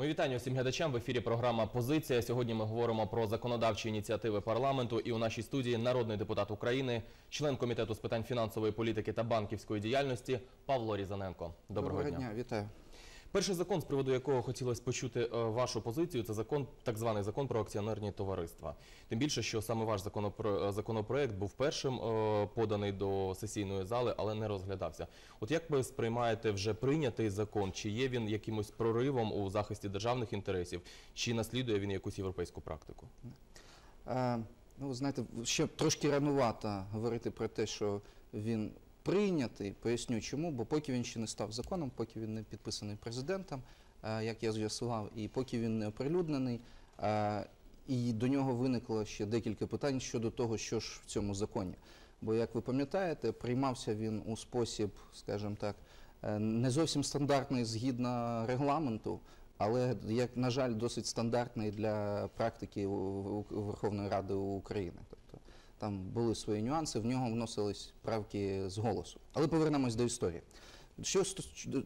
Ми вітання всім глядачам в ефірі. Програма Позиція. Сьогодні ми говоримо про законодавчі ініціативи парламенту. І у нашій студії народний депутат України, член комітету з питань фінансової політики та банківської діяльності Павло Різаненко. Доброго, дня. вітаю. Перший закон, з приводу якого хотілося почути е, вашу позицію, це закон, так званий закон про акціонерні товариства. Тим більше, що саме ваш е, законопроект був першим е, поданий до сесійної зали, але не розглядався. От як ви сприймаєте вже прийнятий закон? Чи є він якимось проривом у захисті державних інтересів, чи наслідує він якусь європейську практику? Ну, знаєте, ще трошки ранувато говорити про те, що він прийнятий. Поясню чому, бо поки він ще не став законом, поки він не підписаний президентом, е, як я з'ясував, і поки він не оприлюднений, е, і до нього виникло ще декілька питань щодо того, що ж в цьому законі. Бо, як ви пам'ятаєте, приймався він у спосіб, скажімо так, е, не зовсім стандартний згідно регламенту, але як на жаль, досить стандартний для практики Верховної Ради України. Там були свої нюанси, в нього вносились правки з голосу. Але повернемось до історії. Що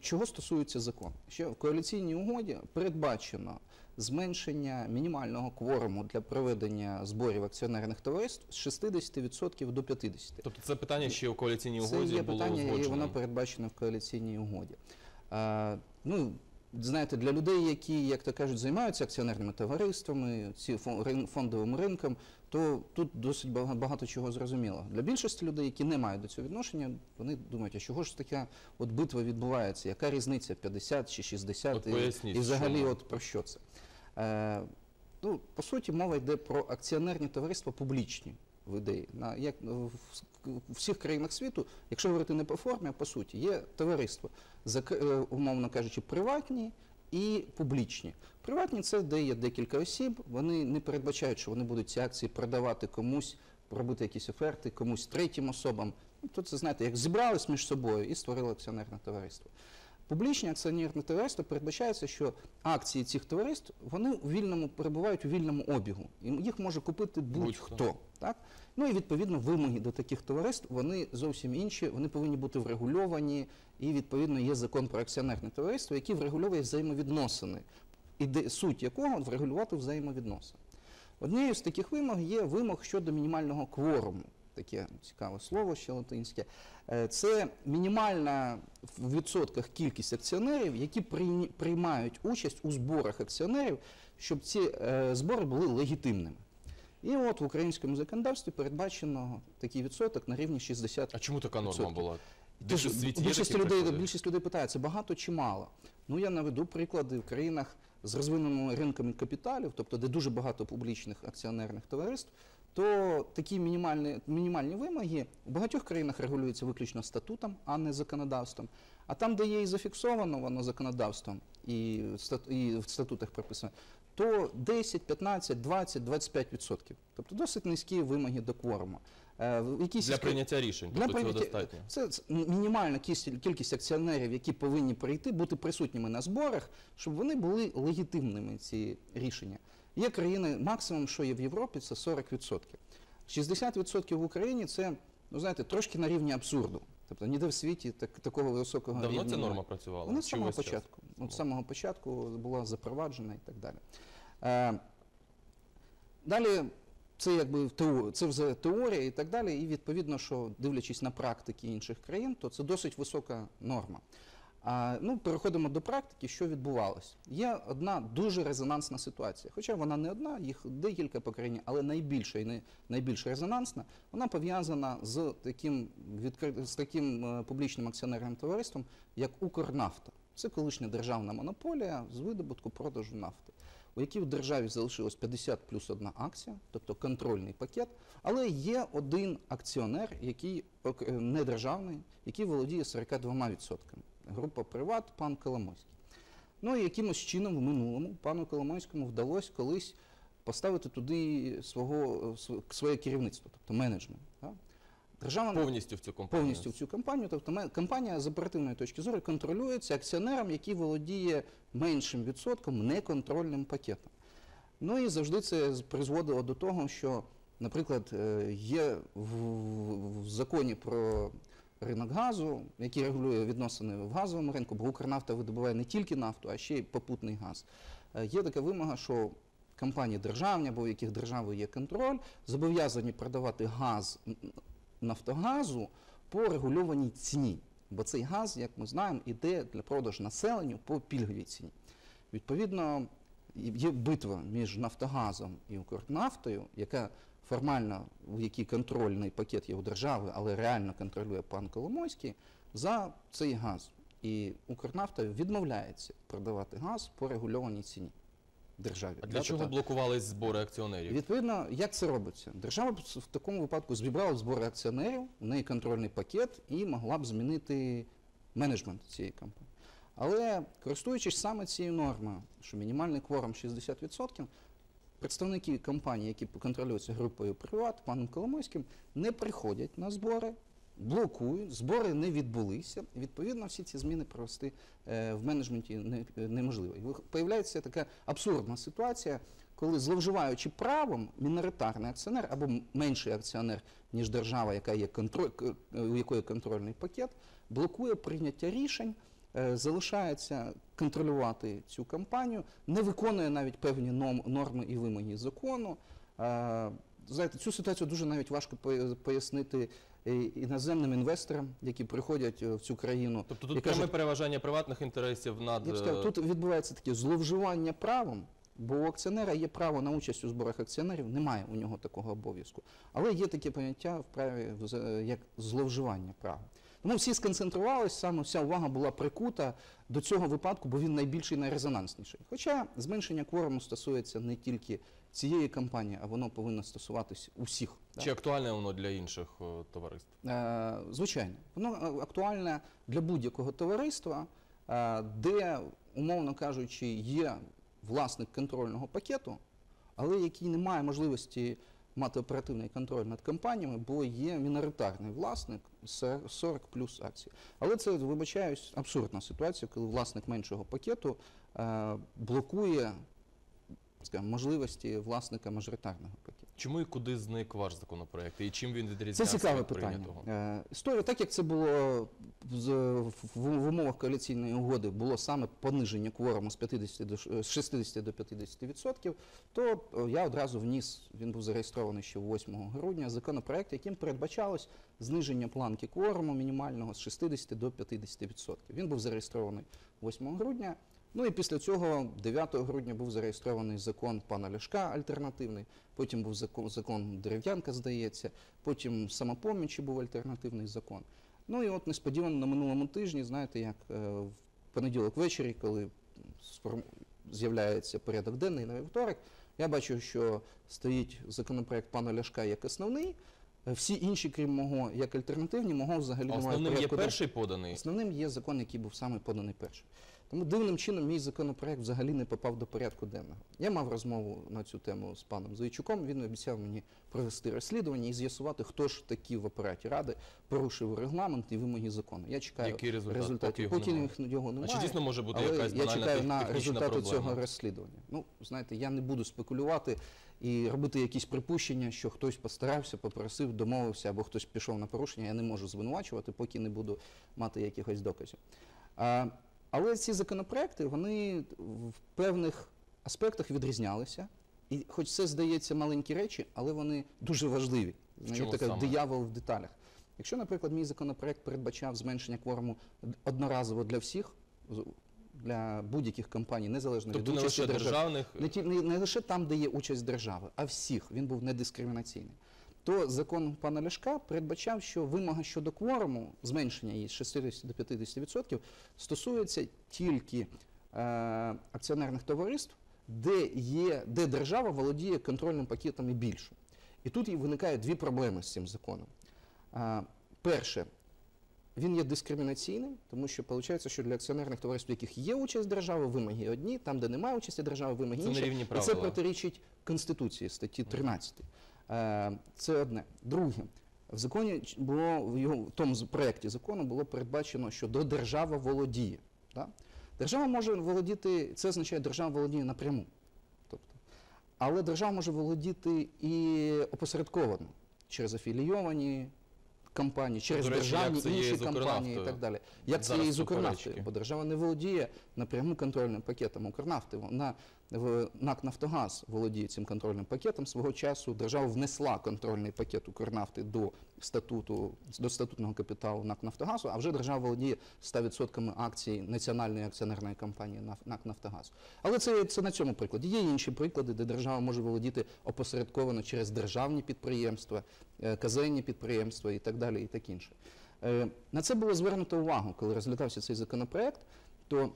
чого стосується закон? Що в коаліційній угоді передбачено зменшення мінімального кворуму для проведення зборів акціонерних товариств з 60% до 50%. Тобто це питання ще у коаліційній Це угоді є було питання, і узгоджено? воно передбачено в коаліційній угоді. А, ну, знаєте, для людей, які, як то кажуть, займаються акціонерними товариствами, ці фон- фондовим ринком, то тут досить бага- багато чого зрозуміло. Для більшості людей, які не мають до цього відношення, вони думають, а чого ж така от битва відбувається? Яка різниця 50 чи 60? От і, поясніть, і взагалі, от про що це? Е, ну, по суті, мова йде про акціонерні товариства публічні в ідеї. На, як, в, в всіх країнах світу, якщо говорити не по формі, а по суті, є товариства, зак- е, умовно кажучи, приватні і публічні. Приватні це де є декілька осіб, вони не передбачають, що вони будуть ці акції продавати комусь, робити якісь оферти комусь третім особам. Ну, то це знаєте, як зібрались між собою і створили акціонерне товариство. Публічні акціонерні товариства передбачається, що акції цих товариств вони у вільному перебувають у вільному обігу, і їх може купити будь-хто. Так? Ну і відповідно вимоги до таких товариств вони зовсім інші, вони повинні бути врегульовані, і відповідно є закон про акціонерне товариство, який врегульовує взаємовідносини, іде суть якого врегулювати взаємовідносини. Однією з таких вимог є вимог щодо мінімального кворуму. Таке цікаве слово ще латинське. Е, Це мінімальна в відсотках кількість акціонерів, які приймають участь у зборах акціонерів, щоб ці е, збори були легітимними. І от в українському законодавстві передбачено такий відсоток на рівні 60%. А чому така норма була? Більшість людей, більшість людей питає, це багато чи мало? Ну я наведу приклади в країнах з розвиненими ринками капіталів, тобто де дуже багато публічних акціонерних товариств, то такі мінімальні, мінімальні вимоги в багатьох країнах регулюються виключно статутом, а не законодавством. А там, де є і зафіксовано воно законодавством, і, в і в статутах прописано, то 10, 15, 20, 25 відсотків. Тобто досить низькі вимоги до кворуму. Е, в Для прийняття рішень, для тобто цього достатньо. Це, це мінімальна кількість акціонерів, які повинні прийти, бути присутніми на зборах, щоб вони були легітимними, ці рішення. Є країни, максимум, що є в Європі, це 40%. 60% в Україні це, ну знаєте, трошки на рівні абсурду. Тобто ніде в світі так, такого високого Давно рівня ця немає. норма працювала? Вона з самого початку. З самого початку була запроваджена і так далі. Е, далі це якби це вже теорія і так далі. І відповідно, що дивлячись на практики інших країн, то це досить висока норма. Ну, переходимо до практики, що відбувалось. Є одна дуже резонансна ситуація. Хоча вона не одна, їх декілька по але найбільша і найбільш резонансна, вона пов'язана з таким, з таким е, публічним акціонерним товариством, як Укрнафта. Це колишня державна монополія з видобутку продажу нафти, у якій в державі залишилось 50 плюс одна акція, тобто контрольний пакет, але є один акціонер, який е, державний, який володіє 42%. Група Приват, пан Коломойський. Ну і якимось чином в минулому пану Коломойському вдалося колись поставити туди свого, своє керівництво, тобто менеджмент. так. Держава Повністю в цю компанію. повністю в цю компанію. Тобто компанія з оперативної точки зору контролюється акціонером, який володіє меншим відсотком неконтрольним пакетом. Ну і завжди це призводило до того, що, наприклад, е, є в, в- в законі про ринок газу, який регулює відносини в газовому ринку, бо Укрнафта видобуває не тільки нафту, а ще й попутний газ. е, є така вимога, що компанії державні або в яких держави є контроль, зобов'язані продавати газ Нафтогазу по регульованій ціні. Бо цей газ, як ми знаємо, іде для продажу населенню по пільговій ціні. Відповідно, є битва між Нафтогазом і Укрнафтою, яка формально, в якій контрольний пакет є у держави, але реально контролює пан Коломойський, за цей газ. І Укрнафта відмовляється продавати газ по регульованій ціні державі. А для чого так. блокувались збори акціонерів? Відповідно, як це робиться? Держава б в такому випадку зібрала збори акціонерів, у неї контрольний пакет і могла б змінити менеджмент цієї компанії. Але користуючись саме цією нормою, що мінімальний кворум 60%, представники компанії, які контролюються групою Приват, паном Коломойським, не приходять на збори, блокують, збори не відбулися. Відповідно, всі ці зміни провести е, в менеджменті неможливо. І появляється така абсурдна ситуація, коли зловживаючи правом, міноритарний акціонер або менший акціонер, ніж держава, яка є контроль, у якої контрольний пакет, блокує прийняття рішень, залишається контролювати цю компанію, не виконує навіть певні норми і вимоги закону. Е, Знаєте, цю ситуацію дуже навіть важко пояснити е, іноземним інвесторам, які приходять е, в цю країну. Тобто тут пряме переважання приватних інтересів над я б е, сказав, тут відбувається таке зловживання правом, бо у акціонера є право на участь у зборах акціонерів, немає у нього такого обов'язку. Але є таке поняття в праві як зловживання правом. Тому всі сконцентрувалися, саме вся увага була прикута до цього випадку, бо він найбільший найрезонансніший. Хоча зменшення кворуму стосується не тільки цієї компанії, а воно повинно стосуватись усіх. чи актуальне воно для інших е, товариств? Е, Звичайно, воно е, актуальне для будь-якого товариства, е, де, умовно кажучи, є власник контрольного пакету, але який не має можливості мати оперативний контроль над компаніями, бо є міноритарний власник 40 плюс акцій. Але це, вибачаюсь, абсурдна ситуація, коли власник меншого пакету е, блокує скажімо, можливості власника мажоритарного пакету. Чому і куди зник ваш законопроект? І чим він Це цікаве від питання. Е, Історія, так як це було в, умовах коаліційної угоди, було саме пониження кворуму з 50 до 60 до 50 відсотків, то е, я одразу вніс, він був зареєстрований ще 8 грудня, законопроект, яким передбачалось зниження планки кворуму мінімального з 60 до 50 відсотків. Він був зареєстрований 8 грудня. Ну і після цього 9 грудня був зареєстрований закон пана Ляшка альтернативний, потім був закон, закон Дерев'янка, здається, потім самопомічі був альтернативний закон. Ну і от несподівано на минулому тижні, знаєте, як е, в понеділок ввечері, коли сформ- з'являється порядок денний на вівторок, я бачу, що стоїть законопроект пана Ляшка як основний. Всі інші, крім мого, як альтернативні, мого взагалі немає Основним є перший поданий. Основним є закон, який був саме поданий перший. Тому дивним чином мій законопроект взагалі не попав до порядку денного. Я мав розмову на цю тему з паном Зайчуком. Він обіцяв мені провести розслідування і з'ясувати, хто ж таки в апараті ради порушив регламент і вимоги закону. Я чекаю Який результат? результатів. Поки його їх- його А чи дійсно може бути але якась я чекаю на результати проблема? цього розслідування. Ну, знаєте, я не буду спекулювати і робити якісь припущення, що хтось постарався, попросив, домовився або хтось пішов на порушення. Я не можу звинувачувати, поки не буду мати якихось доказів. Але ці законопроекти вони в певних аспектах відрізнялися. І хоч це здається маленькі речі, але вони дуже важливі. Знаєте, така диявол в деталях. Якщо, наприклад, мій законопроект передбачав зменшення кворуму одноразово для всіх, для будь-яких компаній, незалежно Тобто від не лише держави, державних, не, не, не лише там, де є участь держави, а всіх. Він був недискримінаційний. То закон пана Ляшка передбачав, що вимога щодо кворуму, зменшення її з 60 до 50%, стосується тільки е, акціонерних товариств, де, є, де держава володіє контрольним пакетом і більше. І тут і виникають дві проблеми з цим законом. Е, перше, він є дискримінаційним, тому що виходить, що для акціонерних товариств, в яких є участь держави, вимоги одні, там, де немає участі держави, вимоги це інші. І це протирічить Конституції статті 13. Е, Це одне. Друге, в законі було в його в тому проєкті закону було передбачено, що до держава володіє. Да? Держава може володіти, це означає, держава володіє напряму. Тобто, але держава може володіти і опосередковано через афілійовані компанії, через речі, державні інші компанії і так далі. Як це є з Укрнафтою? Бо держава не володіє напряму контрольним пакетом Укрнафти. Вона НАК Нафтогаз володіє цим контрольним пакетом. Свого часу держава внесла контрольний пакет Укрнафти до статуту до статутного капіталу НАК Нафтогазу, а вже держава володіє 100% акцій національної акціонерної компанії НАК Нафтогаз. Але це, це на цьому прикладі. Є інші приклади, де держава може володіти опосередковано через державні підприємства, е, казенні підприємства і так далі, і так інше. Е, На це було звернуто увагу, коли розглядався цей законопроект, то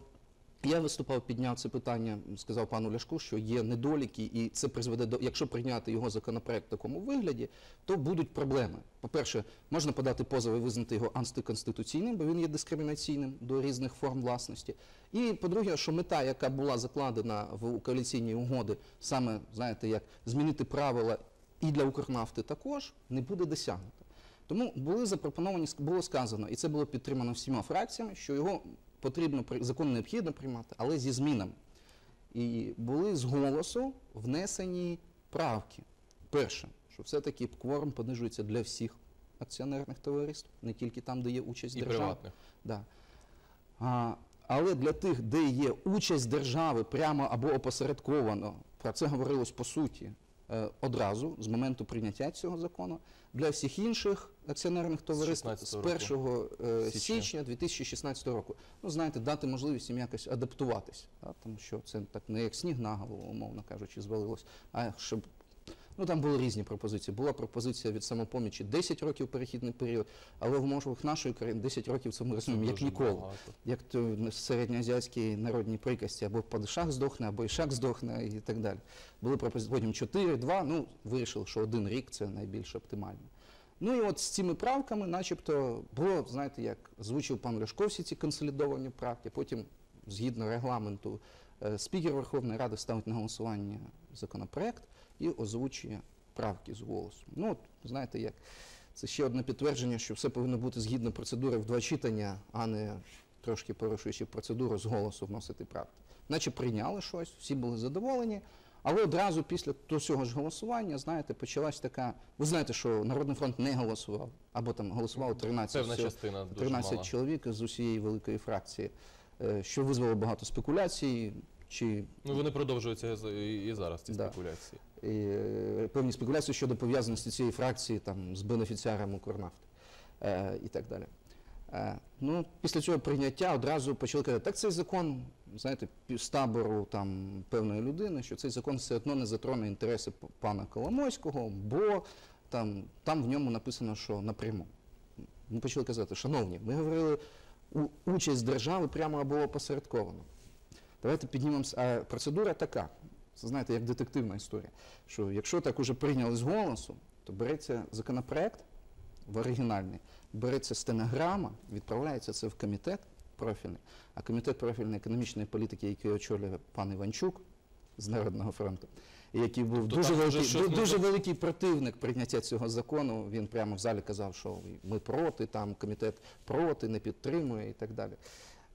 я виступав, підняв це питання, сказав пану Ляшку, що є недоліки, і це призведе до, якщо прийняти його законопроект в такому вигляді, то будуть проблеми. По-перше, можна подати позов і визнати його антиконституційним, бо він є дискримінаційним до різних форм власності. І по-друге, що мета, яка була закладена в коаліційній угоди, саме знаєте, як змінити правила і для Укрнафти також, не буде досягнута. Тому були запропоновані, було сказано, і це було підтримано всіма фракціями, що його потрібно закон необхідно приймати, але зі змінами. І були з голосу внесені правки. Перше, що все-таки кворум понижується для всіх акціонерних товариств, не тільки там, де є участь І держави. приватних. Да. А, але для тих, де є участь держави прямо або опосередковано, про це говорилось по суті одразу з моменту прийняття цього закону. Для всіх інших акціонерних товариств 16 з року. 1 е, Січня. січня 2016 року. Ну, знаєте, дати можливість їм якось адаптуватись, да, тому що це так не як сніг на голову, умовно кажучи, звалилось, а щоб. Ну там були різні пропозиції. Була пропозиція від самопомічі 10 років перехідний період, але в умовах нашої країни 10 років це ми розуміємо, як ніколи багато. як то в середньоазіатській народній приказці, або падишах здохне, або ішак здохне і так далі. Були пропозиції, потім 4, 2, ну, вирішили, що один рік це найбільш оптимально. Ну і от з цими правками, начебто, було, знаєте, як звучив пан Ляшко всі ці консолідовані правки, потім, згідно регламенту, спікер Верховної Ради ставить на голосування законопроект і озвучує правки з голосу. Ну, от, знаєте, як це ще одне підтвердження, що все повинно бути згідно процедури в два читання, а не трошки порушуючи процедуру з голосу вносити правки. Наче прийняли щось, всі були задоволені, але одразу після того цього ж голосування, знаєте, почалась така. Ви знаєте, що Народний фронт не голосував, або там голосувало 13, Певна всього- частина 13 чоловік з усієї великої фракції, е, що визвало багато спекуляцій. Чи Ну вони продовжуються і і зараз ці Да. спекуляції. е, певні спекуляції щодо пов'язаності цієї фракції там, з бенефіціаром Укрнафти е, і так далі. Е, ну, після цього прийняття одразу почали казати, так цей закон, знаєте, з табору там, певної людини, що цей закон все одно не затроне інтереси пана Коломойського, бо там, там в ньому написано, що напряму. Ми почали казати, шановні, ми говорили участь держави прямо або опосередковано. Давайте піднімемося. А процедура така. Це знаєте, як детективна історія. Що якщо так уже прийняли з голосу, то береться законопроект в оригінальний, береться стенограма, відправляється це в комітет профільний. А комітет профільної економічної політики, який очолює пан Іванчук з Народного фронту, який був Тобто дуже великий, щось ду- не дуже великий противник прийняття цього закону. Він прямо в залі казав, що ми проти, там комітет проти, не підтримує і так далі.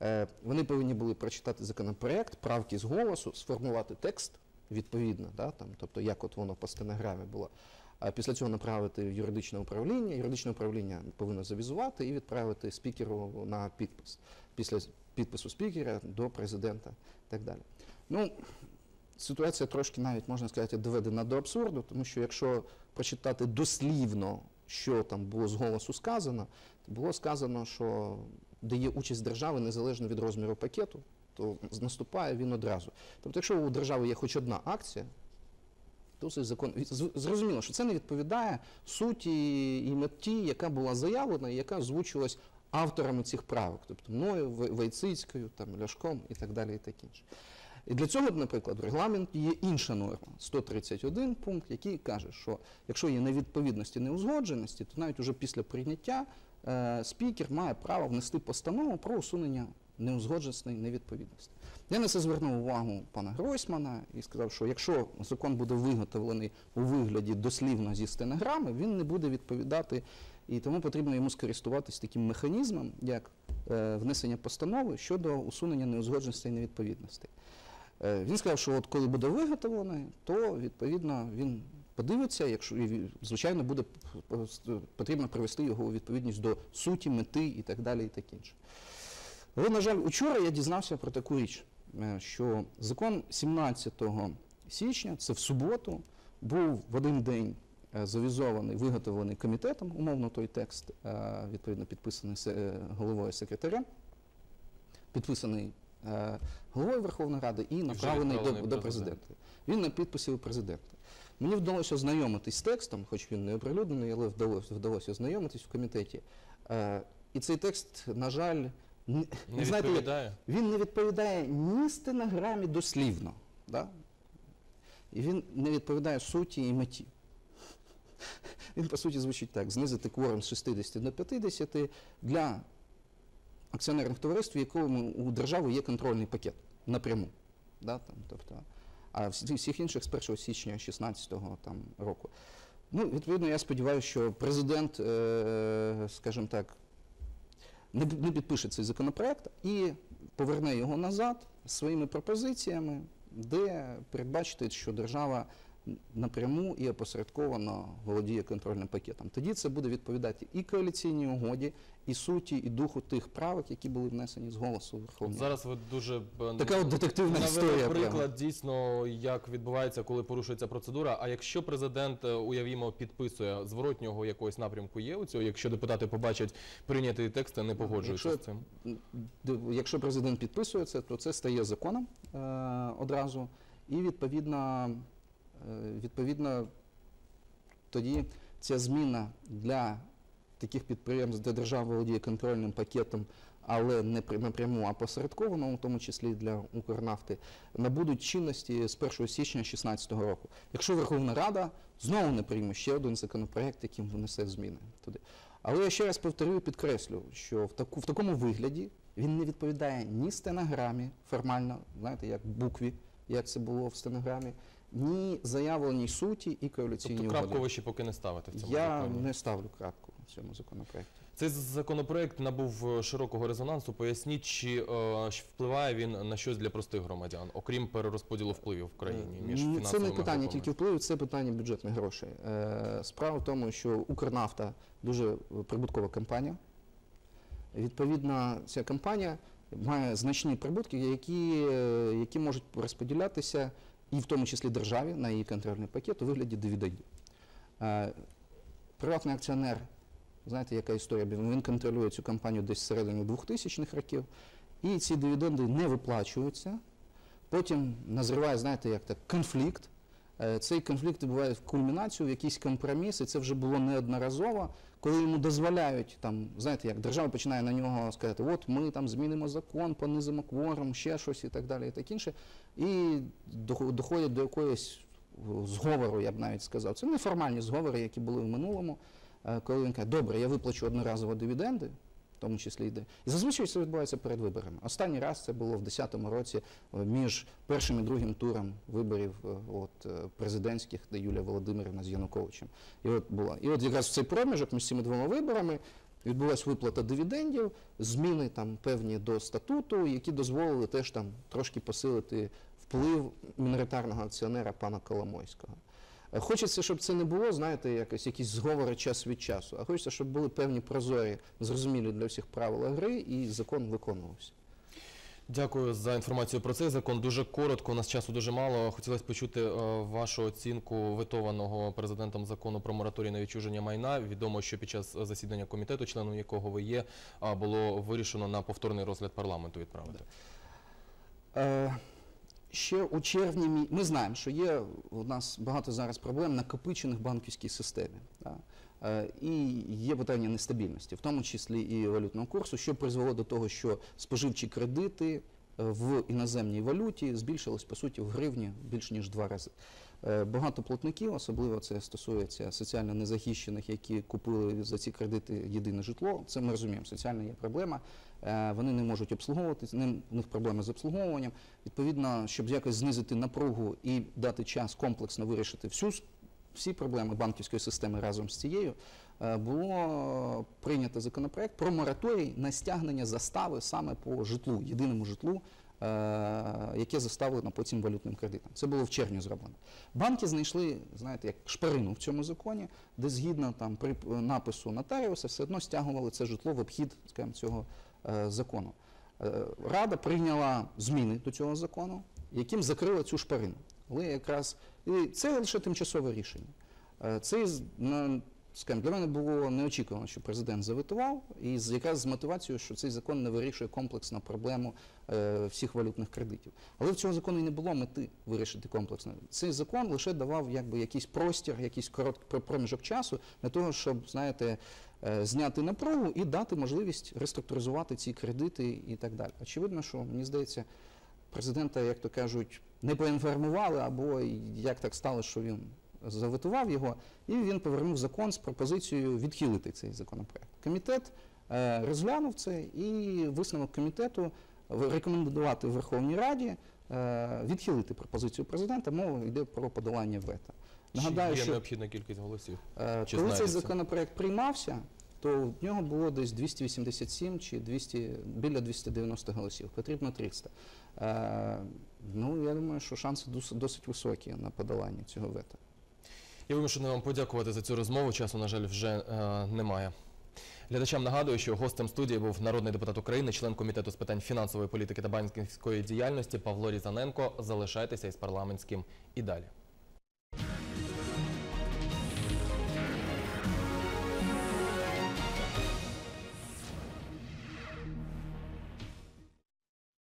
Е, Вони повинні були прочитати законопроект, правки з голосу, сформувати текст відповідно, да, там, тобто як от воно по стенограмі було. А після цього направити в юридичне управління. Юридичне управління повинно завізувати і відправити спікеру на підпис. Після підпису спікера до президента і так далі. Ну, ситуація трошки навіть можна сказати доведена до абсурду, тому що якщо прочитати дослівно, що там було з голосу сказано, то було сказано, що де є участь держави незалежно від розміру пакету, то наступає він одразу. Тобто, якщо у держави є хоч одна акція, то цей закон зрозуміло, що це не відповідає суті і меті, яка була заявлена, і яка озвучувалась авторами цих правок, тобто мною, Войцицькою, там, Ляшком і так далі, і так інше. І для цього, наприклад, в регламенті є інша норма, 131 пункт, який каже, що якщо є невідповідності, неузгодженості, то навіть уже після прийняття е, спікер має право внести постанову про усунення неузгодженостей невідповідності. Я на це звернув увагу пана Гройсмана і сказав, що якщо закон буде виготовлений у вигляді дослівно зі стенограми, він не буде відповідати, і тому потрібно йому скористуватись таким механізмом, як е, внесення постанови щодо усунення неузгодженостей і невідповідностей. Е, Він сказав, що от коли буде виготовлений, то відповідно він подивиться, якщо звичайно буде потрібно привести його у відповідність до суті, мети і так далі, і так інше. Але, на жаль, учора я дізнався про таку річ. е, що закон 17 січня, це в суботу, був в один день е, завізований, виготовлений комітетом, умовно той текст, відповідно підписаний головою секретаря, підписаний головою Верховної Ради і направлений до, до президента. Він на підписі у президента. Мені вдалося ознайомитись з текстом, хоч він не оприлюднений, але вдалося, вдалося ознайомитись в комітеті. Е, і цей текст, на жаль, н- Не знаєте, відповідає? він не відповідає ні стенограмі дослівно. Да? І він не відповідає суті і меті. Він, по суті, звучить так: знизити кворум з 60 до 50 для акціонерних товариств, в якому у держави є контрольний пакет напряму. Да? Там, тобто, а всіх інших з 1 січня 2016 там, року. Ну, відповідно, я сподіваюся, що президент, е, скажімо так, не підпише цей законопроект і поверне його назад своїми пропозиціями, де передбачити, що держава напряму і опосередковано володіє контрольним пакетом. Тоді це буде відповідати і коаліційній угоді, і суті, і духу тих правок, які були внесені з голосу Верховної зараз ви дуже Така от детективна історія. приклад дійсно, як відбувається, коли порушується процедура. А якщо президент, е, уявімо, підписує зворотнього якогось напрямку є у цього, якщо депутати побачать прийнятий текст, не погоджуються з цим. Якщо президент підписує це, то це стає законом е, одразу. І відповідно, е, відповідно тоді ця зміна для таких підприємств, де держава володіє контрольним пакетом, але не напряму, а посередковано, у тому числі для Укрнафти, набудуть чинності з 1 січня 2016 року. Якщо Верховна Рада знову не прийме ще один законопроект, яким внесе зміни туди. Але я ще раз повторюю, підкреслю, що в, таку, в такому вигляді він не відповідає ні стенограмі формально, знаєте, як букві, як це було в стенограмі, ні заявленій суті і коаліційній Тобто крапку ви ще поки не ставите в цьому Я законі. не ставлю крапку в цьому законопроекті. Цей законопроект набув е, широкого резонансу. Поясніть, чи е, впливає він на щось для простих громадян, окрім перерозподілу впливів в країні між фінансовими Це не питання групами? тільки впливу, це питання бюджетних грошей. Е, Справа в тому, що Укрнафта дуже прибуткова компанія. Відповідно, ця компанія має значні прибутки, які, е, які можуть розподілятися і в тому числі державі на її контрольний пакет у вигляді дивідендів. Приватний акціонер, знаєте, яка історія? Він контролює цю компанію десь всередині 2000-х років, і ці дивіденди не виплачуються. Потім назріває, знаєте, як так, конфлікт. Е, Цей конфлікт відбуває в кульмінацію, в якийсь компроміс, і це вже було неодноразово, коли йому дозволяють, там, знаєте, як держава починає на нього сказати, от ми там змінимо закон, понизимо кворум, ще щось і так далі, і так інше. І доходять до якоїсь е, зговору, я б навіть сказав. Це неформальні зговори, які були в минулому, е, коли він каже, добре, я виплачу одноразово дивіденди, в тому числі йде. І зазвичай це відбувається перед виборами. Останній раз це було в 2010 році е, між першим і другим туром виборів е, от, е, президентських, де Юлія Володимирівна з Януковичем. І от була. І от якраз в цей проміжок між цими двома виборами відбулася виплата дивідендів, зміни там певні до статуту, які дозволили теж там трошки посилити вплив міноритарного акціонера пана Коломойського. Е, Хочеться, щоб це не було, знаєте, якось якісь зговори час від часу, а хочеться, щоб були певні прозорі, зрозумілі для всіх правила гри, і закон виконувався. Дякую за інформацію про цей закон. Дуже коротко, у нас часу дуже мало. Хотілося почути е, вашу оцінку ветованого президентом закону про мораторій на відчуження майна. Відомо, що під час засідання комітету, членом якого ви є, було вирішено на повторний розгляд парламенту відправити. Е, Ще у червні ми знаємо, що є у нас багато зараз проблем накопичених банківській системі. Да? Е, І є питання нестабільності, в тому числі і валютного курсу, що призвело до того, що споживчі кредити е, в іноземній валюті збільшились по суті в гривні більш ніж два рази. Е, Багато платників, особливо це стосується соціально незахищених, які купили за ці кредити єдине житло. Це ми розуміємо, соціальна є проблема. Е, Вони не можуть обслуговувати, з ним у них проблеми з обслуговуванням. Відповідно, щоб якось знизити напругу і дати час комплексно вирішити всю всі проблеми банківської системи разом з цією, е, було прийнято законопроект про мораторій на стягнення застави саме по житлу, єдиному житлу, е, яке заставлено потім валютним кредитом. Це було в червні зроблено. Банки знайшли, знаєте, як шпарину в цьому законі, де згідно там при напису нотаріуса все одно стягували це житло в обхід, скажімо, цього закону. Е, Рада прийняла зміни до цього закону, яким закрила цю шпарину. Але якраз і це лише тимчасове рішення. Е, Це скажімо, для мене було неочікувано, що президент заветував, і якраз з мотивацією, що цей закон не вирішує комплексно проблему е, всіх валютних кредитів. Але в цього закону і не було мети вирішити комплексно. Цей закон лише давав якби якийсь простір, якийсь короткий проміжок часу для того, щоб знаєте, е, зняти напругу і дати можливість реструктуризувати ці кредити і так далі. Очевидно, що мені здається, президента, як то кажуть, не поінформували, або як так стало, що він заветував його, і він повернув закон з пропозицією відхилити цей законопроект. Комітет е, розглянув це і висновок комітету рекомендувати Верховній Раді е, відхилити пропозицію президента. Мова йде про подолання вето. Нагадаю, Чи є що необхідна кількість голосів? Е, Чи Коли цей законопроект приймався, то в нього було десь 287 чи 200, біля 290 голосів. Потрібно 300. Е, Ну, я думаю, що шанси досить високі на подолання цього вето. Я вимушений вам подякувати за цю розмову. Часу, на жаль, вже е, немає. Глядачам нагадую, що гостем студії був народний депутат України, член комітету з питань фінансової політики та банківської діяльності Павло Різаненко. Залишайтеся із парламентським і далі.